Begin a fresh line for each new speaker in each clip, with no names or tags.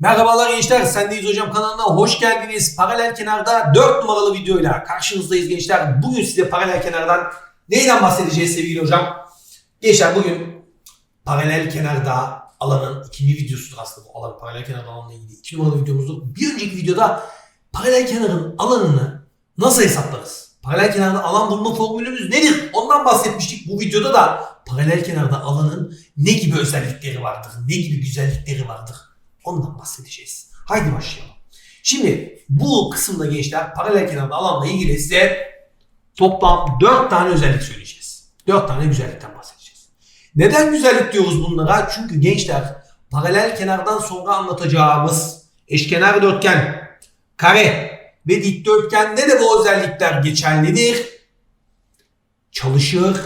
Merhabalar gençler, Sendeyiz Hocam kanalına hoş geldiniz. Paralel kenarda 4 numaralı videoyla karşınızdayız gençler. Bugün size paralel kenardan neyden bahsedeceğiz sevgili hocam? Gençler bugün paralel kenarda alanın ikinci videosudur aslında bu alan paralel kenar alanla ilgili. 2 numaralı videomuzdu. Bir önceki videoda paralel kenarın alanını nasıl hesaplarız? Paralel kenarda alan bulma formülümüz nedir? Ondan bahsetmiştik. Bu videoda da paralel kenarda alanın ne gibi özellikleri vardır? Ne gibi güzellikleri vardır? Ondan bahsedeceğiz. Haydi başlayalım. Şimdi bu kısımda gençler paralel kenarda alanla ilgili size toplam 4 tane özellik söyleyeceğiz. 4 tane güzellikten bahsedeceğiz. Neden güzellik diyoruz bunlara? Çünkü gençler paralel kenardan sonra anlatacağımız eşkenar dörtgen, kare ve dikdörtgende de bu özellikler geçerlidir. Çalışır.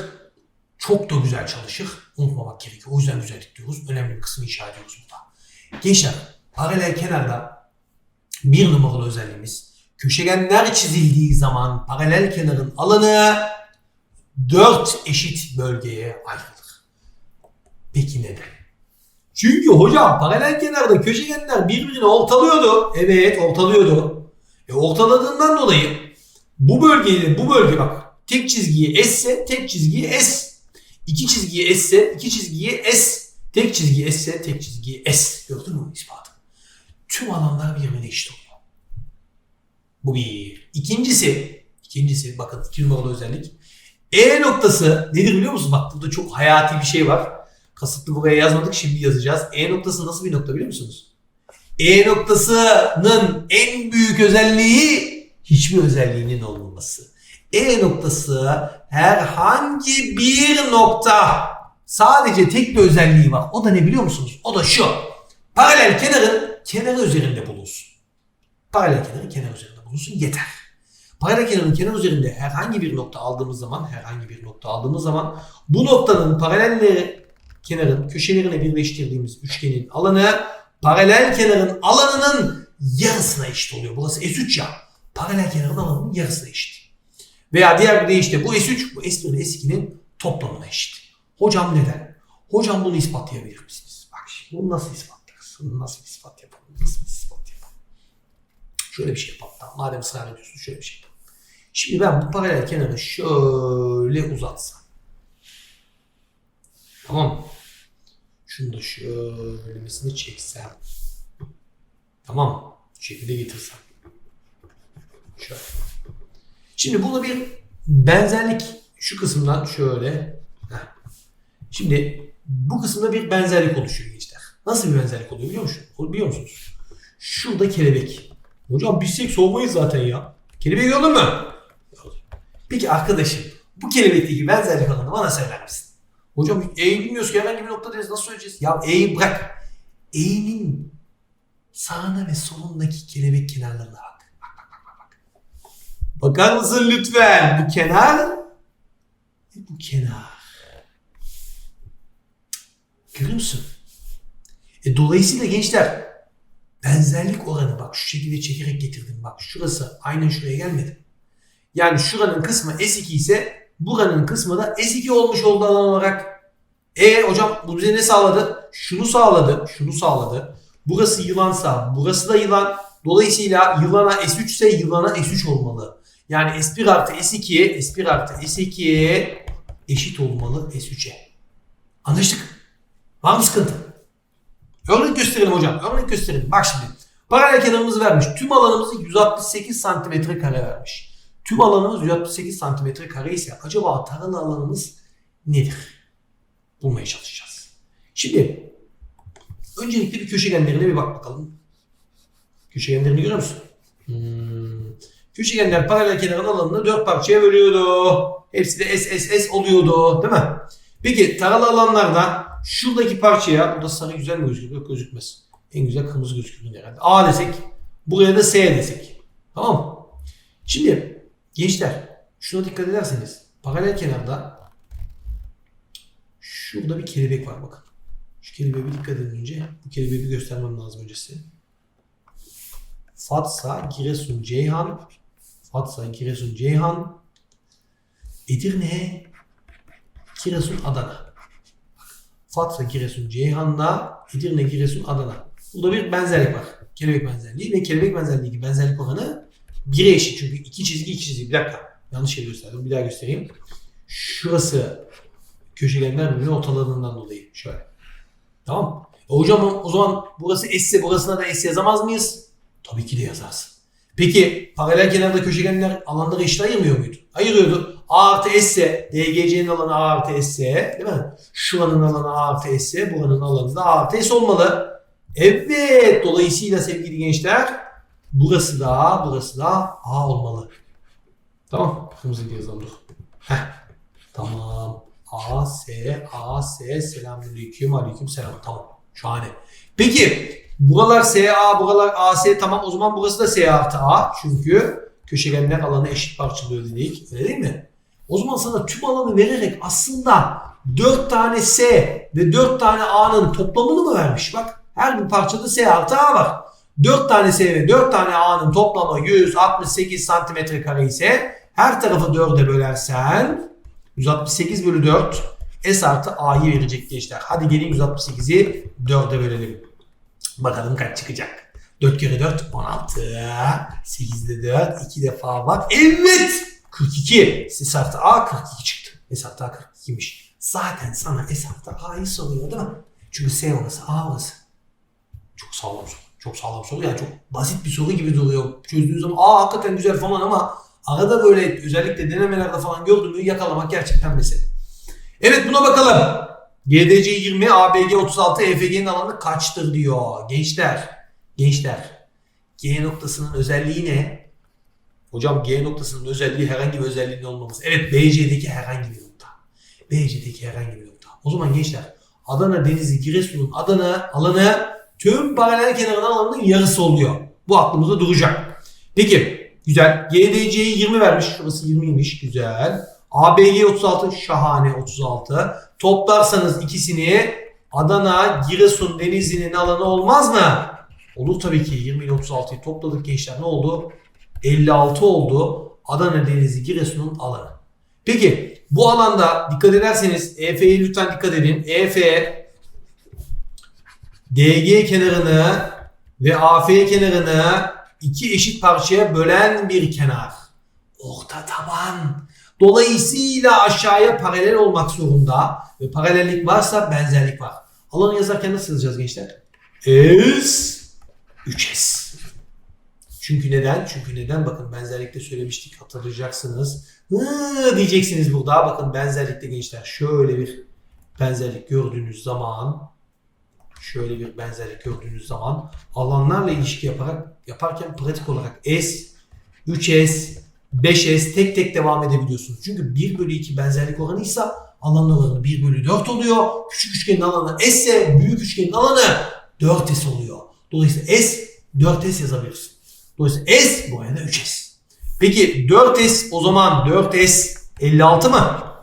Çok da güzel çalışır. Unutmamak gerekiyor. O yüzden güzellik diyoruz. Önemli bir kısmı inşa ediyoruz burada. Gençler paralel kenarda bir numaralı özelliğimiz köşegenler çizildiği zaman paralel kenarın alanı dört eşit bölgeye ayrılır. Peki neden? Çünkü hocam paralel kenarda köşegenler birbirini ortalıyordu. Evet ortalıyordu. E ortaladığından dolayı bu bölgeyle bu bölge bak tek çizgiyi S tek çizgiyi S. iki çizgiyi S iki çizgiyi S. Tek çizgi S ise tek çizgi S. Gördün mü ispatı? Tüm alanlar birbirine eşit oluyor. Bu bir. İkincisi, ikincisi bakın iki numaralı özellik. E noktası nedir biliyor musun? Bak burada çok hayati bir şey var. Kasıtlı buraya yazmadık şimdi yazacağız. E noktası nasıl bir nokta biliyor musunuz? E noktasının en büyük özelliği hiçbir özelliğinin olmaması. E noktası herhangi bir nokta sadece tek bir özelliği var. O da ne biliyor musunuz? O da şu. Paralel kenarın kenarı üzerinde bulunsun. Paralel kenarın kenar üzerinde bulunsun yeter. Paralel kenarın kenar üzerinde herhangi bir nokta aldığımız zaman, herhangi bir nokta aldığımız zaman bu noktanın paralelleri kenarın köşelerine birleştirdiğimiz üçgenin alanı paralel kenarın alanının yarısına eşit oluyor. Burası S3 ya. Paralel kenarın alanının yarısına eşit. Veya diğer bir deyişle bu S3 bu S1 ile S2'nin toplamına eşit. Hocam neden? Hocam bunu ispatlayabilir misiniz? Bak şimdi bunu nasıl ispatlarız? Bunu nasıl ispat yapalım? Nasıl bir ispat yapalım? Şöyle bir şey yapalım. Tamam, madem ısrar ediyorsun şöyle bir şey yapalım. Şimdi ben bu paralel kenarı şöyle uzatsam. Tamam mı? Şunu da şöylemesini çeksem. Tamam mı? Şekilde getirsem. Şöyle. Şimdi burada bir benzerlik şu kısımdan şöyle. Şimdi bu kısımda bir benzerlik oluşuyor gençler. Nasıl bir benzerlik oluyor biliyor musun? Biliyor musunuz? Şurada kelebek. Hocam bilsek sormayız zaten ya. Kelebeği gördün mü? Peki arkadaşım bu kelebekteki benzerlik alanı bana söyler misin? Hocam E'yi bilmiyoruz ki herhangi bir noktadayız nasıl söyleyeceğiz? Ya E'yi bırak. E'nin sağına ve solundaki kelebek kenarlarına bak. Bakar mısın lütfen? Bu kenar ve bu kenar. Musun? E, dolayısıyla gençler benzerlik oranı bak şu şekilde çekerek getirdim. Bak şurası aynen şuraya gelmedi. Yani şuranın kısmı S2 ise buranın kısmı da S2 olmuş oldu alan olarak. E hocam bu bize ne sağladı? Şunu sağladı, şunu sağladı. Burası yılansa burası da yılan. Dolayısıyla yılana S3 ise yılana S3 olmalı. Yani S1 artı S2, S1 artı S2'ye eşit olmalı S3'e. Anlaştık. Var mı sıkıntı? Örnek gösterelim hocam. Örnek gösterelim. Bak şimdi. Paralel kenarımızı vermiş. Tüm alanımızı 168 santimetre kare vermiş. Tüm alanımız 168 santimetre kare ise acaba taralı alanımız nedir? Bulmaya çalışacağız. Şimdi öncelikle bir köşegenlerine bir bak bakalım. Köşegenlerini görüyor musun? Hmm. Köşegenler paralel kenarın alanını dört parçaya bölüyordu. Hepsi de S, S, S oluyordu. Değil mi? Peki taralı alanlarda şuradaki parçaya, burada sarı güzel mi gözüküyor? Yok gözükmez. En güzel kırmızı gözüküyor herhalde. A desek, buraya da S desek. Tamam mı? Şimdi gençler şuna dikkat ederseniz paralel kenarda şurada bir kelebek var bakın. Şu kelebeğe bir dikkat edin önce. Bu kelebeği bir göstermem lazım öncesi. Fatsa, Giresun, Ceyhan. Fatsa, Giresun, Ceyhan. Edirne, Giresun, Adana. Fatsa, Giresun, Ceyhan'la Edirne, Giresun, Adana. Burada bir benzerlik var. Kelebek benzerliği ve kelebek benzerliği benzerlik oranı 1'e eşit. Çünkü iki çizgi iki çizgi. Bir dakika. Yanlış şey gösterdim. Bir daha göstereyim. Şurası köşegenler birbirinin ortaladığından dolayı. Şöyle. Tamam. E hocam o zaman burası S ise burasına da S yazamaz mıyız? Tabii ki de yazarsın. Peki paralel kenarda köşegenler alanları eşit ayırmıyor muydu? Ayırıyordu. A artı S ise DGC'nin alanı A artı S değil mi? Şuranın alanı A artı S buranın alanı da A artı S olmalı. Evet. Dolayısıyla sevgili gençler burası da A, burası da A olmalı. Tamam. Kırmızı yazalım dur. Tamam. A, S, A, S, selamünaleyküm, aleyküm selam. Tamam. Şahane. Peki buralar S, A, buralar A, S tamam o zaman burası da S artı A. Çünkü köşegenler alanı eşit parçalıyor dedik. Öyle değil mi? O zaman sana tüm alanı vererek aslında 4 tane S ve 4 tane A'nın toplamını mı vermiş? Bak her bir parçada S artı A var. 4 tane S ve 4 tane A'nın toplamı 168 santimetre kare ise her tarafı 4'e bölersen 168 bölü 4 S artı A'yı verecek gençler. Hadi gelin 168'i 4'e bölelim. Bakalım kaç çıkacak. 4 kere 4 16. 8'de 4 2 defa bak. Evet 42. S artı A 42 çıktı. S artı A 42'ymiş. Zaten sana S artı A'yı soruyor değil mi? Çünkü S orası A orası. Çok sağlam soru. Çok sağlam soru yani çok basit bir soru gibi duruyor. Çözdüğün zaman aa hakikaten güzel falan ama arada böyle özellikle denemelerde falan gördüğümü yakalamak gerçekten mesele. Evet buna bakalım. GDC 20, ABG 36, EFG'nin alanı kaçtır diyor. Gençler, gençler. G noktasının özelliği ne? Hocam G noktasının özelliği herhangi bir özelliğinin olmaması. Evet BC'deki herhangi bir nokta. BC'deki herhangi bir nokta. O zaman gençler Adana Denizli Giresun'un Adana alanı tüm paralel kenarın alanının yarısı oluyor. Bu aklımızda duracak. Peki güzel. GDC'yi 20 vermiş. Şurası 20'ymiş. Güzel. ABG 36 şahane 36. Toplarsanız ikisini Adana, Giresun, Denizli'nin alanı olmaz mı? Olur tabii ki. 20 ile 36'yı topladık gençler. Ne oldu? 56 oldu. Adana, Denizli, Giresun'un alanı. Peki bu alanda dikkat ederseniz EF'ye lütfen dikkat edin. EF DG kenarını ve AF kenarını iki eşit parçaya bölen bir kenar. Orta taban. Dolayısıyla aşağıya paralel olmak zorunda ve paralellik varsa benzerlik var. Alanı yazarken nasıl yazacağız gençler? S 3S. Çünkü neden? Çünkü neden? Bakın benzerlikte söylemiştik hatırlayacaksınız. Hı, diyeceksiniz burada. Bakın benzerlikte gençler şöyle bir benzerlik gördüğünüz zaman şöyle bir benzerlik gördüğünüz zaman alanlarla ilişki yaparak yaparken pratik olarak S, 3S, 5S tek tek devam edebiliyorsunuz. Çünkü 1 bölü 2 benzerlik oranıysa alan oranı 1 bölü 4 oluyor. Küçük üçgenin alanı S ise büyük üçgenin alanı 4S oluyor. Dolayısıyla S 4S yazabilirsin. Dolayısıyla S bu arada 3S. Peki 4S o zaman 4S 56 mı?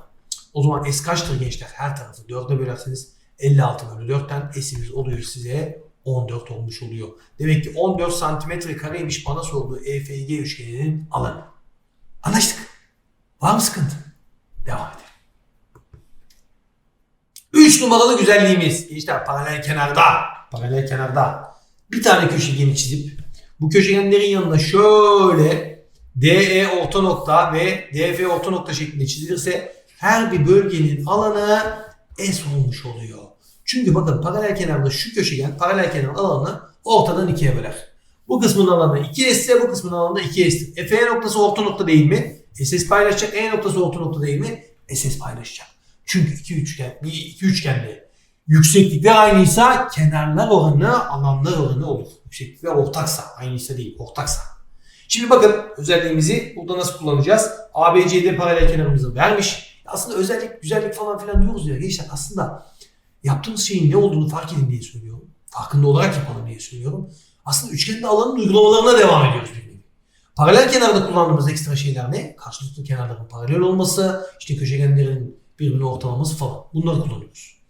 O zaman S kaçtır gençler? Her tarafı 4'e bölerseniz 56 bölü 4'ten S'imiz oluyor size 14 olmuş oluyor. Demek ki 14 santimetre kareymiş bana sorduğu EFG üçgeninin alanı. Anlaştık. Var mı sıkıntı? Devam edelim. 3 numaralı güzelliğimiz. Gençler paralel kenarda. Paralel kenarda. Bir tane köşegeni çizip bu köşegenlerin yanına şöyle DE orta nokta ve DF orta nokta şeklinde çizilirse her bir bölgenin alanı S olmuş oluyor. Çünkü bakın paralel kenarda şu köşegen paralel kenarın alanını ortadan ikiye böler. Bu kısmın alanı 2S ise bu kısmın alanı da 2S'tir. E, F noktası orta nokta değil mi? SS paylaşacak. E noktası orta nokta değil mi? SS paylaşacak. Çünkü iki üçgen, bir iki üçgende yükseklikler aynıysa kenarlar oranı alanlar oranı olur. Yükseklikler ortaksa, aynıysa değil, ortaksa. Şimdi bakın özelliğimizi burada nasıl kullanacağız? ABC'de paralel kenarımızı vermiş. Aslında özellik, güzellik falan filan diyoruz ya gençler aslında yaptığımız şeyin ne olduğunu fark edin diye söylüyorum. Farkında olarak yapalım diye söylüyorum. Aslında üçgenin alanın uygulamalarına devam ediyoruz bir. Paralel kenarda kullandığımız ekstra şeyler ne? Karşılıklı kenarların paralel olması, işte köşegenlerin birbirine ortalaması falan. Bunları kullanıyoruz.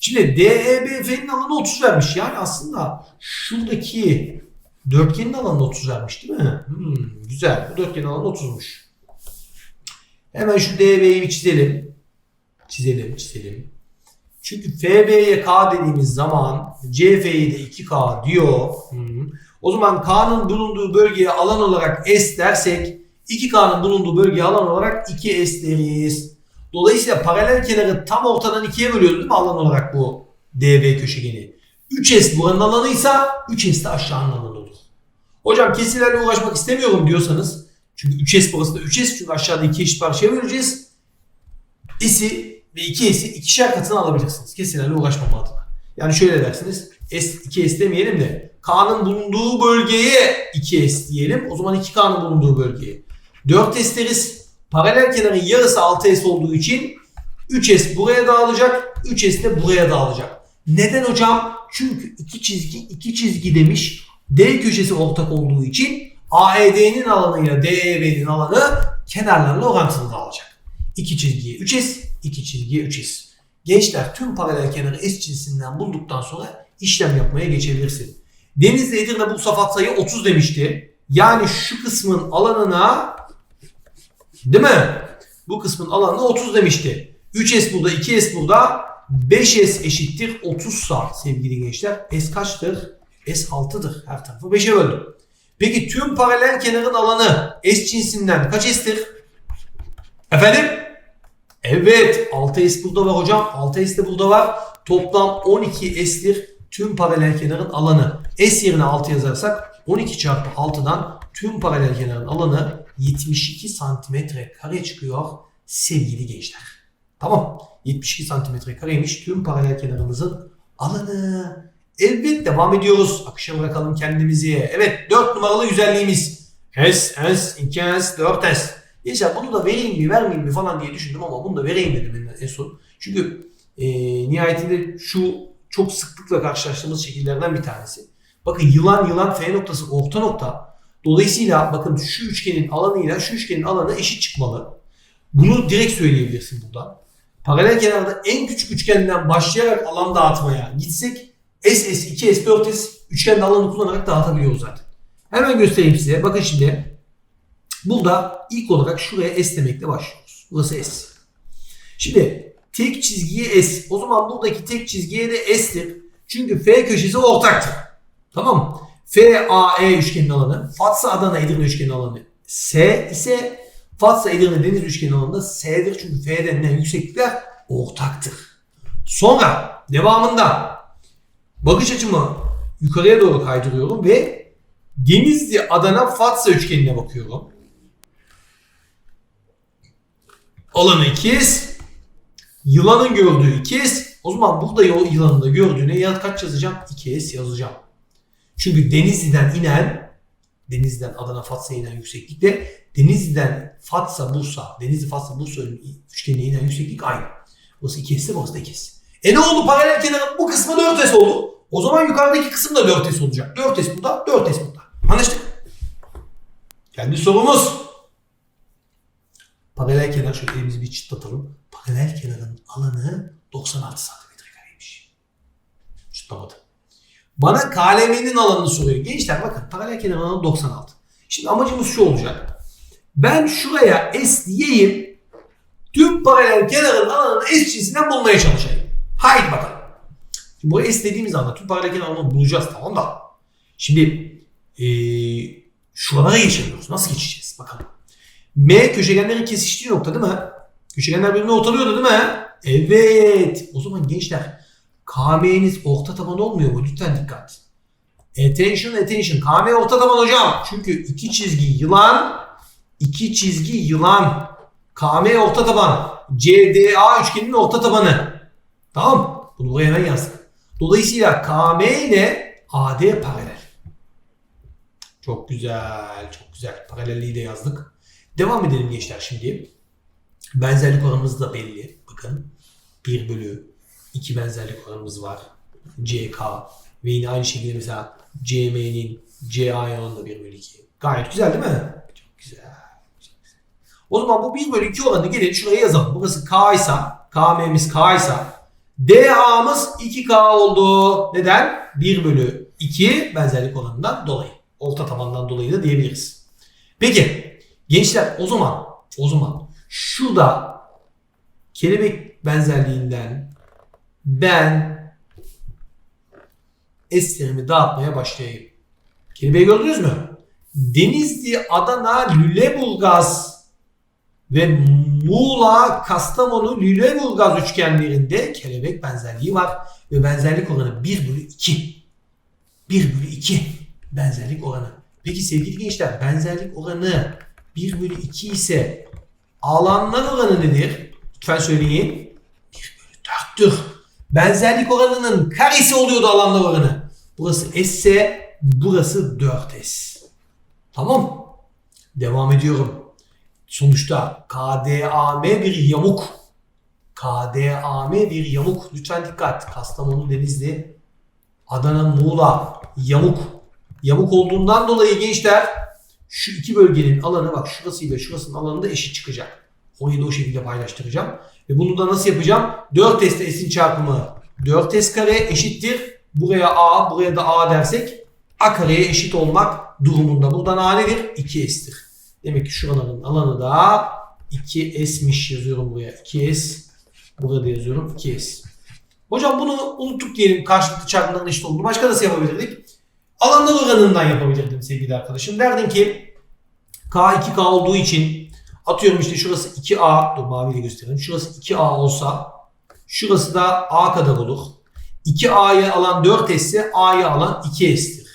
Şimdi DEBF'nin alanı 30 vermiş. Yani aslında şuradaki dörtgenin alanı 30 vermiş değil mi? Hmm, güzel. Bu dörtgenin alanı 30'muş. Hemen şu DB'yi bir çizelim. Çizelim, çizelim. Çünkü FB'ye K dediğimiz zaman CF'yi de 2K diyor. Hı. O zaman K'nın bulunduğu bölgeye alan olarak S dersek 2K'nın bulunduğu bölgeye alan olarak 2S deriz. Dolayısıyla paralel kenarı tam ortadan ikiye bölüyoruz değil mi alan olarak bu DB köşegeni. 3S buranın alanıysa 3S de aşağının alanı olur. Hocam kesirlerle uğraşmak istemiyorum diyorsanız çünkü 3S burası da 3S çünkü aşağıda iki eşit parçaya böleceğiz. S'i ve 2S'i ikişer katına alabileceksiniz. Kesirlerle uğraşmama adına. Yani şöyle dersiniz. S 2S demeyelim de K'nın bulunduğu bölgeye 2S diyelim. O zaman 2K'nın bulunduğu bölgeye. 4S deriz. Paralel kenarın yarısı 6S olduğu için 3S buraya dağılacak. 3S de buraya dağılacak. Neden hocam? Çünkü iki çizgi iki çizgi demiş. D köşesi ortak olduğu için AED'nin alanıyla DEB'nin alanı kenarlarla orantılı dağılacak. İki çizgiye 3S, iki çizgiye 3S. Gençler tüm paralel kenarı S cinsinden bulduktan sonra işlem yapmaya geçebilirsin. Denizli Edirne Bursa Fat sayı 30 demişti. Yani şu kısmın alanına değil mi? Bu kısmın alanına 30 demişti. 3S burada, 2S burada. 5S eşittir 30 sa sevgili gençler. S kaçtır? S 6'dır. Her tarafı 5'e böldüm. Peki tüm paralel kenarın alanı S cinsinden kaç S'tir? Efendim? Evet 6S burada var hocam. 6S de burada var. Toplam 12 S'tir tüm paralel kenarın alanı. S yerine 6 yazarsak 12 çarpı 6'dan tüm paralel kenarın alanı 72 santimetre kare çıkıyor sevgili gençler. Tamam. 72 santimetre kareymiş tüm paralel kenarımızın alanı. Evet devam ediyoruz. Akışa bırakalım kendimizi. Evet 4 numaralı güzelliğimiz. S, S, 2S, 4S. Gençler bunu da vereyim mi vermeyeyim mi falan diye düşündüm ama bunu da vereyim dedim en son. Çünkü e, nihayetinde şu çok sıklıkla karşılaştığımız şekillerden bir tanesi. Bakın yılan yılan F noktası orta nokta. Dolayısıyla bakın şu üçgenin alanıyla şu üçgenin alanı eşit çıkmalı. Bunu direkt söyleyebilirsin buradan. Paralel kenarda en küçük üçgenden başlayarak alan dağıtmaya gitsek SS, 2S, 4S üçgende alanı kullanarak dağıtabiliyoruz zaten. Hemen göstereyim size. Bakın şimdi burada ilk olarak şuraya S demekle başlıyoruz. Burası S. Şimdi tek çizgiye S. O zaman buradaki tek çizgiye de S'tir. Çünkü F köşesi ortaktır. Tamam mı? FAE üçgenin alanı, Fatsa Adana Edirne üçgenin alanı S ise Fatsa Edirne Deniz üçgenin alanında S'dir. Çünkü F denilen yükseklikler ortaktır. Sonra devamında bakış açımı yukarıya doğru kaydırıyorum ve Denizli Adana Fatsa üçgenine bakıyorum. Alanı ikiz. Yılanın gördüğü ikiz. O zaman burada yılanın da gördüğüne kaç yazacağım? 2S yazacağım. Çünkü Denizli'den inen Denizli'den Adana Fatsa'ya inen yükseklikle Denizli'den Fatsa Bursa, Denizli Fatsa Bursa üçgenine inen yükseklik aynı. Burası 2S, burası da 2S. E ne oldu? Paralel kenarın bu kısmı 4S oldu. O zaman yukarıdaki kısım da 4S olacak. 4S burada, 4S burada. Anlaştık? Kendi sorumuz. Paralel kenar şöyle elimizi bir çıtlatalım. Paralel kenarın alanı 96 santimetre kareymiş. Çıtlamadı. Bana KLM'nin alanını soruyor. Gençler bakın paralel kenarın alanı 96. Şimdi amacımız şu olacak. Ben şuraya S diyeyim. Tüm paralel kenarın alanını S cinsinden bulmaya çalışayım. Haydi bakalım. Şimdi bu S dediğimiz anda tüm paralel kenar alanını bulacağız tamam da. Şimdi ee, şuralara geçemiyoruz. Nasıl geçeceğiz? Bakalım. M köşegenlerin kesiştiği nokta değil mi? Köşegenler birbirini ortalıyordu değil mi? Evet. O zaman gençler KM'niz orta taban olmuyor mu? Lütfen dikkat. Attention attention. KM orta taban hocam. Çünkü iki çizgi yılan, iki çizgi yılan. KM orta taban. CDA üçgeninin orta tabanı. Tamam Bunu buraya hemen yazdık. Dolayısıyla KM ile AD paralel. Çok güzel, çok güzel. Paralelliği de yazdık. Devam edelim gençler şimdi. Benzerlik oranımız da belli. Bakın 1 bölü 2 benzerlik oranımız var. CK ve yine aynı şekilde mesela CM'nin CA oranı da 1 bölü 2. Gayet güzel değil mi? Çok güzel. Çok güzel. O zaman bu 1 bölü 2 oranı gelin şuraya yazalım. Burası K ise KM'miz K ise DA'mız 2K oldu. Neden? 1 bölü 2 benzerlik oranından dolayı. Orta tabandan dolayı da diyebiliriz. Peki gençler o zaman o zaman şurada kelebek benzerliğinden ben S'lerimi dağıtmaya başlayayım. Kelimeyi gördünüz mü? Denizli, Adana, Lüleburgaz ve Muğla, Kastamonu, Lüleburgaz üçgenlerinde kelebek benzerliği var. Ve benzerlik oranı 1 bölü 2. 1 bölü 2 benzerlik oranı. Peki sevgili gençler benzerlik oranı 1 bölü 2 ise alanlar oranı nedir? Lütfen söyleyin. 1 bölü 4'tür. Benzerlik oranının karesi oluyordu alanlar oranı. Burası S ise burası 4S. Tamam. Devam ediyorum. Sonuçta KDAM bir yamuk. KDAM bir yamuk. Lütfen dikkat. Kastamonu, Denizli, Adana, Muğla yamuk. Yamuk olduğundan dolayı gençler şu iki bölgenin alanı bak şurasıyla şurasının alanı da eşit çıkacak. Orayı da o şekilde paylaştıracağım. Ve bunu da nasıl yapacağım? 4 s s'in çarpımı 4 s kare eşittir. Buraya a, buraya da a dersek a kareye eşit olmak durumunda. Buradan a nedir? 2s'tir. Demek ki şuranın alanı da 2s'miş yazıyorum buraya. 2s. Burada yazıyorum 2s. Hocam bunu unuttuk diyelim karşılıklı çarpımların eşit olduğunu. Başka nasıl yapabilirdik? Alanlar oranından yapabilirdim sevgili arkadaşım. Derdin ki K 2K olduğu için atıyorum işte şurası 2A dur maviyle göstereyim. Şurası 2A olsa şurası da A kadar olur. 2A'yı alan 4S ise A'yı alan 2S'tir.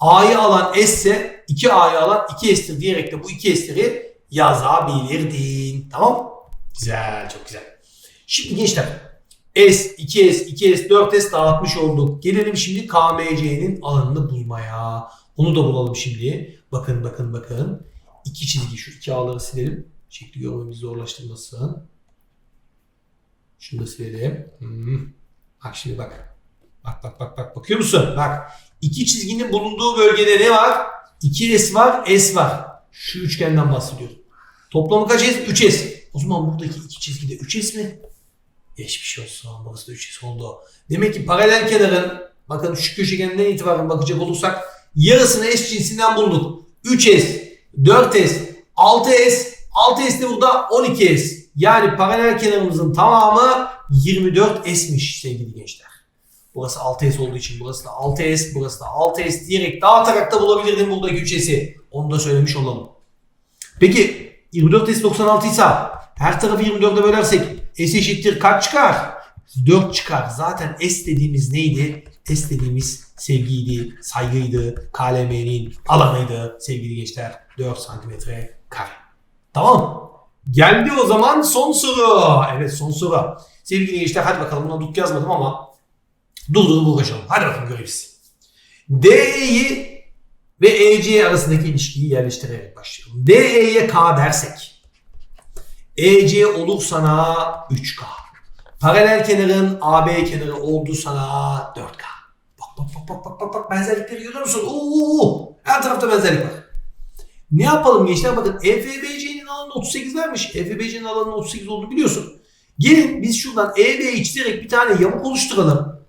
A'yı alan S ise 2A'yı alan 2S'tir diyerek de bu 2S'leri yazabilirdin. Tamam? Güzel, çok güzel. Şimdi gençler S, 2S, 2S, 4S dağıtmış olduk. Gelelim şimdi KMC'nin alanını bulmaya. Onu da bulalım şimdi. Bakın bakın bakın. İki çizgi şu iki A'ları silelim. Şekli görmemizi zorlaştırmasın. Şunu da silelim. Hmm. Bak şimdi bak. Bak bak bak bak. Bakıyor musun? Bak. İki çizginin bulunduğu bölgede ne var? 2S var, S var. Şu üçgenden bahsediyorum. Toplamı kaç S? 3S. O zaman buradaki iki çizgide 3S mi? Geçmiş olsun. Burası da 3S oldu. Demek ki paralel kenarın bakın şu köşegenden itibaren bakacak olursak yarısını S cinsinden bulduk. 3S, 4S, 6S, 6S de burada 12S. Yani paralel kenarımızın tamamı 24S'miş sevgili gençler. Burası 6S olduğu için burası da 6S, burası da 6S diyerek dağıtarak da bulabilirdim buradaki 3S'i. Onu da söylemiş olalım. Peki 24S 96 ise her tarafı 24'e bölersek S eşittir kaç çıkar? 4 çıkar. Zaten S dediğimiz neydi? S dediğimiz sevgiydi, saygıydı, KLM'nin alanıydı sevgili gençler. 4 santimetre kare. Tamam Geldi o zaman son soru. Evet son soru. Sevgili gençler hadi bakalım buna dut yazmadım ama durdurup uğraşalım. Hadi bakalım görürüz. DE'yi ve EC arasındaki ilişkiyi yerleştirerek başlayalım. DE'ye K dersek EC olur sana 3K. Paralel kenarın AB kenarı oldu sana 4K. Bak bak bak bak bak bak bak benzerlikleri görüyor musun? Oo, her tarafta benzerlik var. Ne yapalım gençler? Bakın EFBC'nin alanı 38 vermiş. EFBC'nin alanının 38 olduğunu biliyorsun. Gelin biz şuradan EB'yi çizerek bir tane yamuk oluşturalım.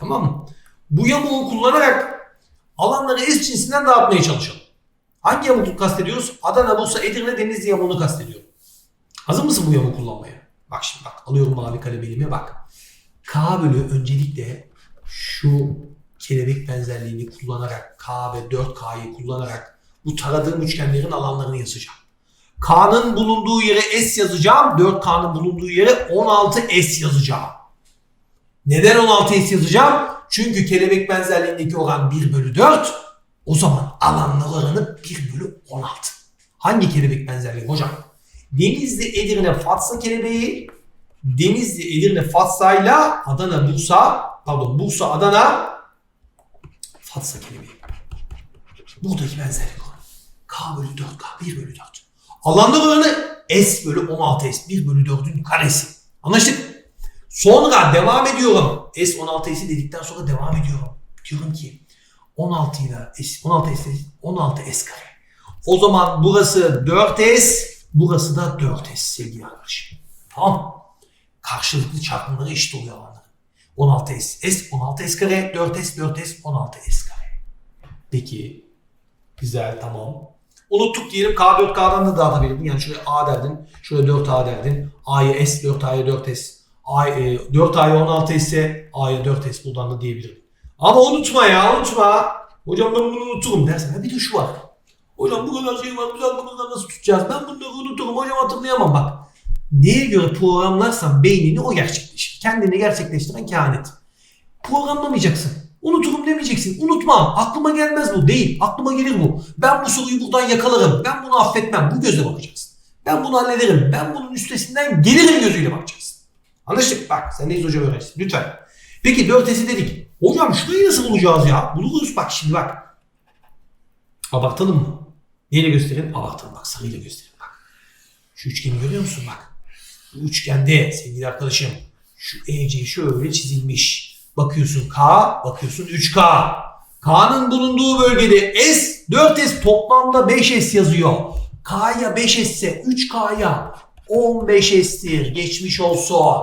Tamam mı? Bu yamuğu kullanarak alanları S cinsinden dağıtmaya çalışalım. Hangi yamukluk kastediyoruz? Adana, Bursa, Edirne, Denizli yamuğunu kastediyorum. Hazır mısın bu yamuğu kullanmaya? Bak şimdi bak alıyorum mavi kalem elime bak. K bölü öncelikle şu kelebek benzerliğini kullanarak K ve 4K'yı kullanarak bu taradığım üçgenlerin alanlarını yazacağım. K'nın bulunduğu yere S yazacağım. 4K'nın bulunduğu yere 16S yazacağım. Neden 16S yazacağım? Çünkü kelebek benzerliğindeki oran 1 bölü 4. O zaman alanlarını 1 bölü 16. Hangi kelebek benzerliği hocam? Denizli Edirne Fatsa kelebeği Denizli Edirne Fatsa ile Adana Bursa pardon Bursa Adana Fatsa kelebeği. Buradaki benzerlik oranı. K bölü 4K 1 bölü 4. Alanlar oranı S bölü 16S 1 bölü 4'ün karesi. Anlaştık? Sonra devam ediyorum. S 16S'i dedikten sonra devam ediyorum. Diyorum ki 16 ile S 16S 16S kare. O zaman burası 4S Burası da 4S sevgili arkadaşım. Tamam. Karşılıklı çarpımları eşit oluyor alanların. 16S, S 16S kare, 4S, 4S, 16S kare. Peki. Güzel tamam. Unuttuk diyelim K4K'dan da dağıtabilirdin. Yani şuraya A derdin, şuraya 4A derdin. A'ya S, 4A'ya 4S. A, e, 4A'ya 16 ise A'ya 4S buradan da diyebilirim. Ama unutma ya unutma. Hocam ben bunu unuturum dersen. Ha bir de şu var. Hocam bu kadar şey var. Biz aklımızda nasıl tutacağız? Ben bunları unuturum. Hocam hatırlayamam bak. Neye göre programlarsan beynini o gerçekleşir. Kendini gerçekleştiren kehanet. Programlamayacaksın. Unuturum demeyeceksin. Unutmam. Aklıma gelmez bu. Değil. Aklıma gelir bu. Ben bu soruyu buradan yakalarım. Ben bunu affetmem. Bu gözle bakacaksın. Ben bunu hallederim. Ben bunun üstesinden gelirim gözüyle bakacaksın. Anlaştık? Bak sen neyiz hocam öğrencisin. Lütfen. Peki 4S'i dedik. Hocam şurayı nasıl bulacağız ya? Buluruz bak şimdi bak. Abartalım mı? Neyle gösterin? Abartalım bak sarıyla gösterin bak. Şu üçgeni görüyor musun bak? Bu üçgende sevgili arkadaşım şu EC şöyle çizilmiş. Bakıyorsun K, bakıyorsun 3K. K'nın bulunduğu bölgede S, 4S toplamda 5S yazıyor. K'ya 5S ise 3K'ya 15S'tir. Geçmiş olsun.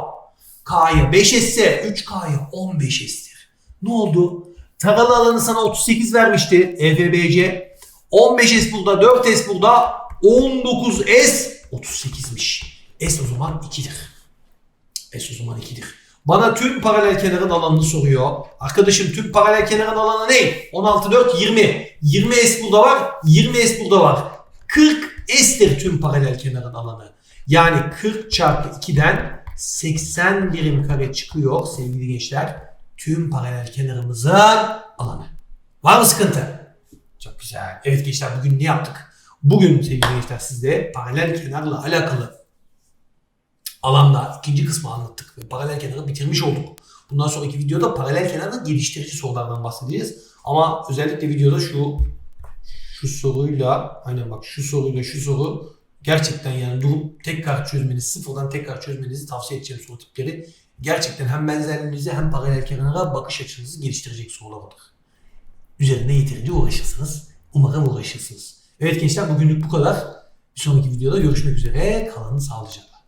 K'ya 5S ise 3K'ya 15S'tir. Ne oldu? Taralı alanı sana 38 vermişti EFBC. 15S burada, 4S burada, 19S 38'miş. S o zaman 2'dir. S o zaman 2'dir. Bana tüm paralel kenarın alanını soruyor. Arkadaşım tüm paralel kenarın alanı ne? 16, 4, 20. 20 S burada var, 20 S burada var. 40 S'tir tüm paralel kenarın alanı. Yani 40 çarpı 2'den 80 birim kare çıkıyor sevgili gençler. Tüm paralel kenarımızın alanı. Var mı sıkıntı? Çok güzel. Evet gençler bugün ne yaptık? Bugün sevgili gençler sizde paralel kenarla alakalı alanda ikinci kısmı anlattık ve paralel kenarı bitirmiş olduk. Bundan sonraki videoda paralel kenarda geliştirici sorulardan bahsedeceğiz. Ama özellikle videoda şu şu soruyla aynen bak şu soruyla şu soru gerçekten yani durup tekrar çözmeniz, sıfırdan tekrar çözmenizi tavsiye edeceğim soru tipleri. Gerçekten hem benzerliğinizi hem paralel kenara bakış açınızı geliştirecek sorulardır. Üzerine yeterince uğraşırsınız. Umarım uğraşırsınız. Evet gençler bugünlük bu kadar. Bir sonraki videoda görüşmek üzere. Kalın sağlıcakla.